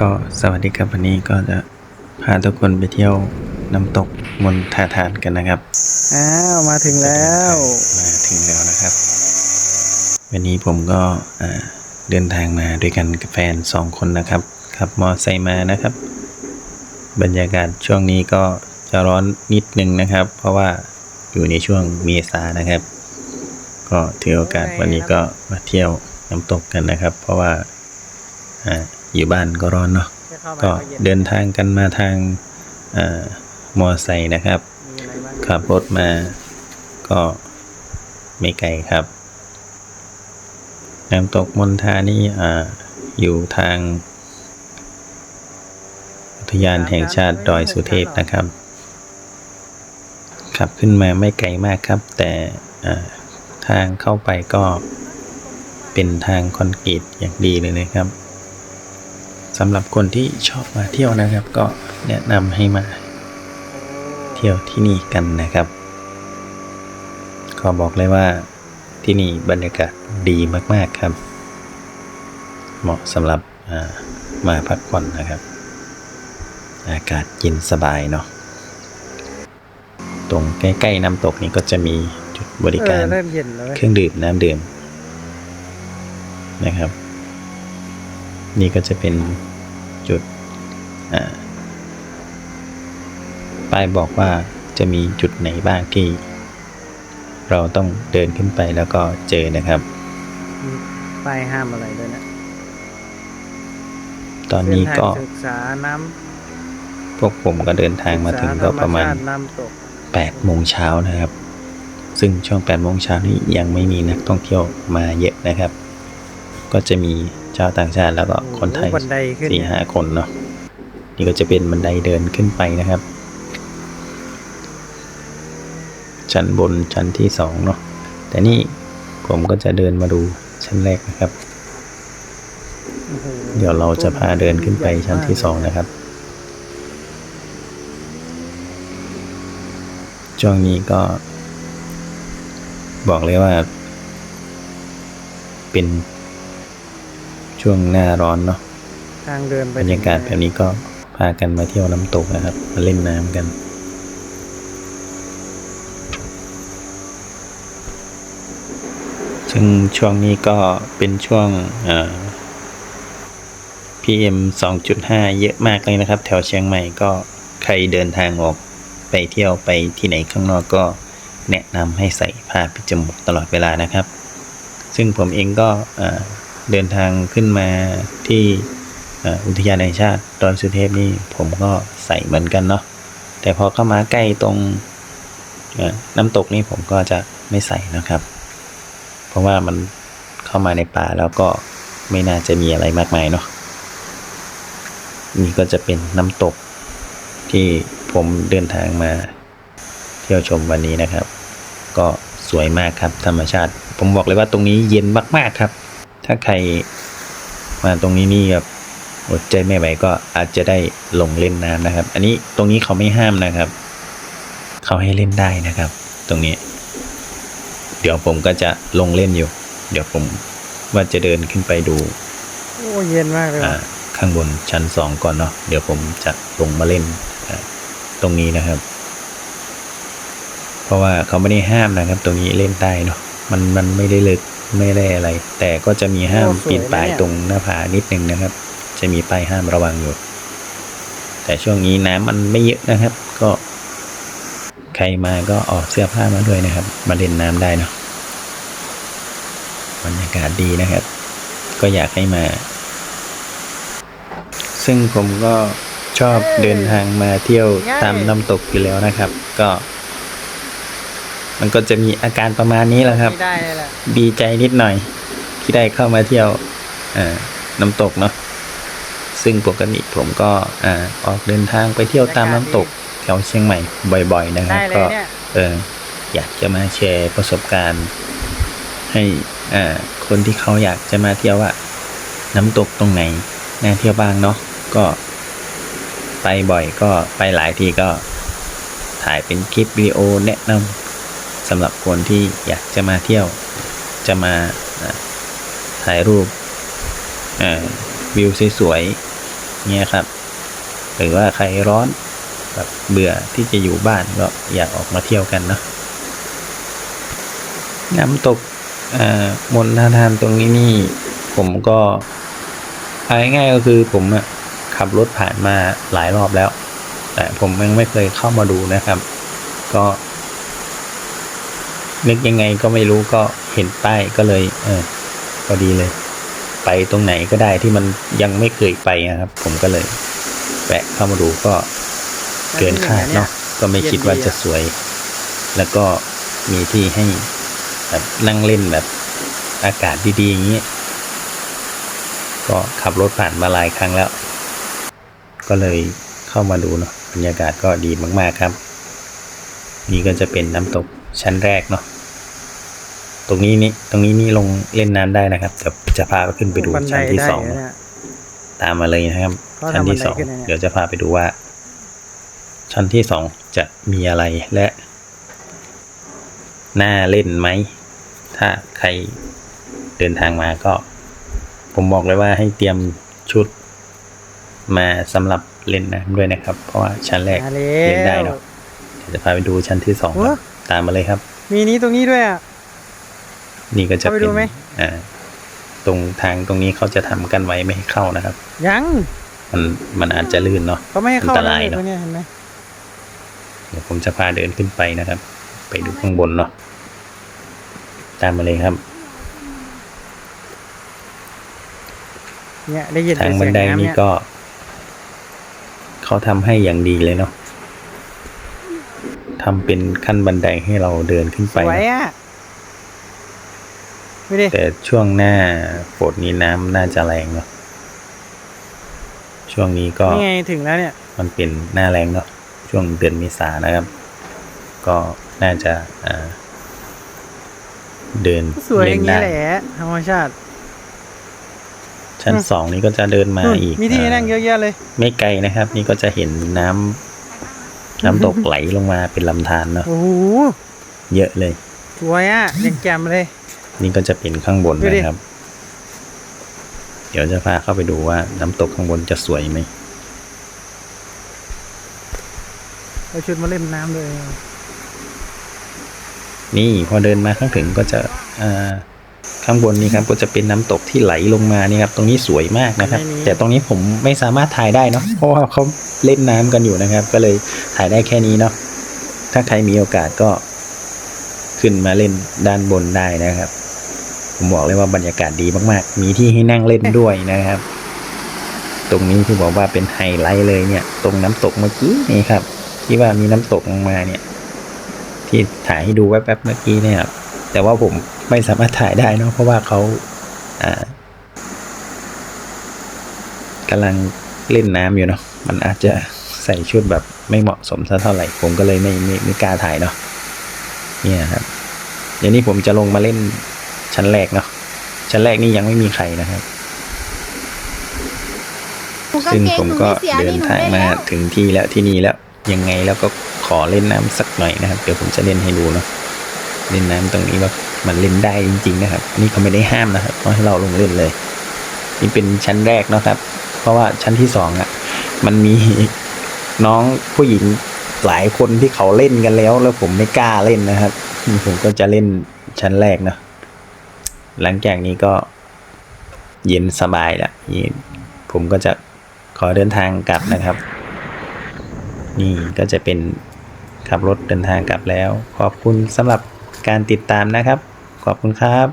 ก็สวัสดีครับวันนี้ก็จะพาทุกคนไปเที่ยวน้ำตกมนทาทานกันนะครับ อ้าว มาถึงแล้ว มาถึงแล้วนะครับ วันนี้ผมก็อ่าเดินทางมาด้วยกันกับแฟนสองคนนะครับขับมอไซค์มานะครับ บรรยากาศช่วงนี้ก็จะร้อนนิดนึงนะครับ เพราะว่าอยู่ในช่วงเมษานะครับ ก็ถือโอกาสวันนี้ก็มาเที่ยวน้ำตกกันนะครับ เพราะว่าอ่า อยู่บ้านก็ร้อนเนาะจะเข้ามาก็ย็นเดินทางกันมาทางเอ่อมอไซค์นะครับมีอะไรบ้างขับรถมาก็ไม่ไกลครับน้ำตกมนทานี่อ่าอยู่ทาง อุทยานแห่งชาติดอยสุเทพนะครับ ขับขึ้นมาไม่ไกลมากครับ แต่อ่าทางเข้าไปก็เป็นทางคอนกรีตอย่างดีเลยนะครับ สำหรับคนที่ชอบมาเที่ยวนะครับ ก็แนะนำให้มาเที่ยวที่นี่กันนะครับขอบอกเลยว่าที่นี่บรรยากาศดีมาก ๆ ครับ เหมาะสำหรับอ่ามาพักผ่อนนะครับ อากาศเย็นสบายเนาะตรงใกล้ ๆน้ำตกนี้ก็จะมีจุดบริเอการอเริ่มเย็นแล้วเว้ยเครื่องดื่มน้ำดื่มนะครับ นี่ก็จะเป็นจุดอ่า ป้ายบอกว่าจะมีจุดไหนบ้างที่ เราต้องเดินขึ้นไปแล้วก็เจอนะครับมีป้ายห้ามอะไรด้วยนะตอนนี้ก็เส้ทางศึกษาน้พวกผมก็เดินำทางมาถึงศึษก็ประมาณธชติน้ำตก8โมงเช้านะครับ ซึ่งช่วง8โมงเช้านี้ยังไม่มีนักท่องเที่ยวมาเยอะนะครับ ก็จะมีชาวต่างชาติแล้วก็คนไทยโอ้โหบันไดขึ้นสี่ห้าคนเนาะ นี่ก็จะเป็นบันไดเดินขึ้นไปนะครับ ชั้นบนชั้นที่สองเนาะแต่นี่ผมก็จะเดินมาดูชั้นแรกนะครับโอ้โหเดี๋ยวเราจะพาเดินขึ้นไปชั้นที่สองนะครับช่วงนี้ก็ บอกเลยว่า เป็นช่วงหน้าร้อนเนาะทางเดินไปบรรยากาศแบบนี้ก็ พากันมาเที่ยวน้ำตกนะครับ มาเล่นน้ำกัน ซึ่งช่วงนี้ก็เป็นช่วงอ PM 2.5 เยอะมากเลยนะครับ แถวเชียงใหม่ก็ใครเดินทางออกไปเที่ยวไปที่ไหนข้างนอกก็แนะนำให้ใส่ผ้าปิดจมูกตลอดเวลานะครับ ซึ่งผมเองก็เดินทางขึ้นมาที่ อุทยานแห่งชาติดอยสุเทพนี่ผมก็ใส่เหมือนกันเนาะแต่พอเข้ามาใกล้ตรงน้ำตกนี่ผมก็จะไม่ใส่นะครับ เพราะว่ามันเข้ามาในป่าแล้วก็ไม่น่าจะมีอะไรมากมายเนาะนี่ก็จะเป็นน้ำตกที่ผมเดินทางมาเที่ยวชมวันนี้นะครับ ก็สวยมากครับธรรมชาติ ผมบอกเลยว่าตรงนี้เย็นมาก ๆครับ ถ้าใครมาตรงนี้นี่แบบ อดใจไม่ไหวก็อาจจะได้ลงเล่นน้ำนะครับ อันนี้ตรงนี้เขาไม่ห้ามนะครับ เขาให้เล่นได้นะครับ ตรงนี้ เดี๋ยวผมก็จะลงเล่นอยู่ เดี๋ยวผมว่าจะเดินขึ้นไปดูโอ้เย็นมากเลยอ่าว่ะข้างบนชั้นสองก่อนเนาะเดี๋ยวผมจะลงมาเล่นอ่าตรงนี้นะครับ เพราะว่าเขาไม่ได้ห้ามนะครับ ตรงนี้เล่นได้เนาะมันมันไม่ได้ลึกไม่ได้อะไร แต่ก็จะมีห้ามปีนป่ายตรงหน้าผานิดนึงนะครับ จะมีป้ายห้ามระวังอยู่ แต่ช่วงนี้น้ำมันไม่เยอะนะครับ ก็ ใครมาก็ออกเสื้อผ้ามาด้วยนะครับ มาเล่นน้ำได้เนาะบรรยากาศดีนะครับ ก็อยากให้มา ซึ่งผมก็ชอบเดินทางมาเที่ยวตามน้ำตกอยู่แล้วนะครับ ก็ มันก็จะมีอาการประมาณนี้แหละครับไม่ได้เลยแหละดีใจนิดหน่อย ที่ได้เข้ามาเที่ยวอ่าน้ำตกเนาะ ซึ่งปกติผมก็อ่าออกเดินทางไปเที่ยวตามน้ำตกแถวเชียงใหม่บ่อย ๆ นะครับได้เลยก็เนี่ยเอออยากจะมาแชร์ประสบการณ์ ให้อ่าคนที่เขาอยากจะมาเที่ยวว่าน้ำตกตรงไหนน่าเที่ยวบ้างเนาะก็ไปบ่อยก็ไปหลายทีก็ถ่ายเป็นคลิปวิดีโอแนะนำสำหรับคนที่อยากจะมาเที่ยว จะมาอ่าถ่ายรูปอ่าวิวสวยๆ เนี่ยครับ หรือว่าใครร้อนแบบเบื่อที่จะอยู่บ้านก็อยากออกมาเที่ยวกันเนาะน้ำตกมนทาทานตรงนี้นี่ ผมก็เอาง่ายๆก็คือผมอะขับรถผ่านมาหลายรอบแล้ว แต่ผมยังไม่เคยเข้ามาดูนะครับ ก็นึกยังไงก็ไม่รู้ก็เห็นป้ายก็เลย เออพอดีเลย ไปตรงไหนก็ได้ที่มันยังไม่เคยไปนะครับ ผมก็เลยแวะเข้ามาดูก็เกินคาดเนาะก็ไม่คิดว่าจะสวย แล้วก็มีที่ให้แบบนั่งเล่นแบบอากาศดีๆ อย่างนี้ ก็ขับรถผ่านมาหลายครั้งแล้ว ก็เลยเข้ามาดูเนาะบรรยากาศก็ดีมากๆครับ นี่ก็จะเป็นน้ำตกชั้นแรกเนาะ ตรงนี้นี่ตรงนี้นี่ลงเล่นน้ำได้นะครับเดี๋ยวจะพาขึ้นไปดูบันไดชั้นที่ได้สองเหรเนอะเนี่ยตามมาเลยนะครับเขาทำชั้นที่บันไดสองขึ้นนะเนี่ยเดี๋ยวจะพาไปดูว่า ชั้นที่สองจะมีอะไรและน่าเล่นไหม ถ้าใครเดินทางมาก็ ผมบอกเลยว่าให้เตรียมชุดมาสำหรับเล่นน้ำด้วยนะครับ เพราะว่าชั้นแรกมาแล้เล่นได้วเนาะเดี๋ยวจะพาไปดูชั้นที่สองครับโอ้ตามมาเลยครับ มีนี้ตรงนี้ด้วยอะ นี่ก็จะเข้าไปเป็นดูไหมอ่าตรงทางตรงนี้เขาจะทำกันไว้ไม่ให้เข้านะครับ ยังมันมันอาจจะลื่นเนาะเขาไม่ให้เข้าอันตรายเลยเนอะตรงเนี้ยเห็นไหมเดี๋ยวผมจะพาเดินขึ้นไปนะครับ ไปดูข้างบนเนาะตามมาเลยครับเนี่ยได้ยินทางแต่บันเสียงไดน้ำนี่เนี่ยก็ เขาทำให้อย่างดีเลยเนาะทำเป็นขั้นบันไดให้เราเดินขึ้นสไปวยเนอะ อะไม่ดิแต่ช่วงหน้าฝนนี้น้ำน่าจะแรงเนาะช่วงนี้ก็นี่ไงถึงแล้วเนี่ย มันเป็นหน้าแรงเนาะช่วงเดือนเมษานะครับ ก็น่าจะอ่าเดินสวยอเล่ย่านงนี้ได้แหละธรรมชาติ ชั้นอืมสองนี้ก็จะเดินมานู่นอีก มีที่อ่านั่งเยอะแยะเลย ไม่ไกลนะครับ นี่ก็จะเห็นน้ำน้ำตกไหลลงมาเป็นลำธารเนาะโอ้โหเยอะเลยสวยอะยังแจ่มเลย นี่ก็จะเป็นข้างบนดูดินะครับ เดี๋ยวจะพาเข้าไปดูว่าน้ำตกข้างบนจะสวยไหมเอาชุดมาเล่นน้ำเลย นี่พอเดินมาข้างถึงก็จะอ่าข้างบนนี่ครับก็จะเป็นน้ำตกที่ไหลลงมานี่ครับ ตรงนี้สวยมากนะครับไม่มีแต่ตรงนี้ผมไม่สามารถถ่ายได้เนาะเพราะว่าเขาเล่นน้ำกันอยู่นะครับ ก็เลยถ่ายได้แค่นี้เนาะถ้าใครมีโอกาสก็ ขึ้นมาเล่นด้านบนได้นะครับ ผมบอกเลยว่าบรรยากาศดีมากๆ มีที่ให้นั่งเล่นด้วยนะครับ ตรงนี้ที่บอกว่าเป็นไฮไลท์เลยเนี่ย ตรงน้ำตกเมื่อกี้นี่ครับ ที่ว่ามีน้ำตกลงมาเนี่ย ที่ถ่ายให้ดูแวบๆเมื่อกี้เนี่ยครับแต่ว่าผมไม่สามารถถ่ายได้เนอะเพราะว่าเขาอ่ากำลังเล่นน้ำอยู่เนาะมันอาจจะใส่ชุดแบบไม่เหมาะสมสักเท่าไหร่ ผมก็เลยไม่ไม่ไม่กล้าถ่ายเนาะเนี่ยครับเดี๋ยวนี้ผมจะลงมาเล่น ชั้นแรกเนาะชั้นแรกนี่ยังไม่มีใครนะครับ ซึ่งผมก็เดินทางมาถึงที่แล้วที่นี่แล้วยังไงแล้วก็ขอเล่นน้ำสักหน่อยนะครับ เดี๋ยวผมจะเล่นให้ดูเนาะเล่นน้ำตรงนี้ว่ามันเล่นได้จริง ๆ นะครับอันนี่เขาไม่ได้ห้ามนะครับเขาให้เราลงเล่นเลย นี่เป็นชั้นแรกเนาะครับ เพราะว่าชั้นที่สองอะ มันมีน้องผู้หญิงหลายคนที่เขาเล่นกันแล้ว แล้วผมไม่กล้าเล่นนะครับ ผมก็จะเล่นชั้นแรกเนาะ หลังจากนี้ก็เย็นสบายแล้วนี่ผมก็จะขอเดินทางกลับนะครับ นี่ก็จะเป็นขับรถเดินทางกลับแล้ว ขอบคุณสำหรับการติดตามนะครับ ขอบคุณครับ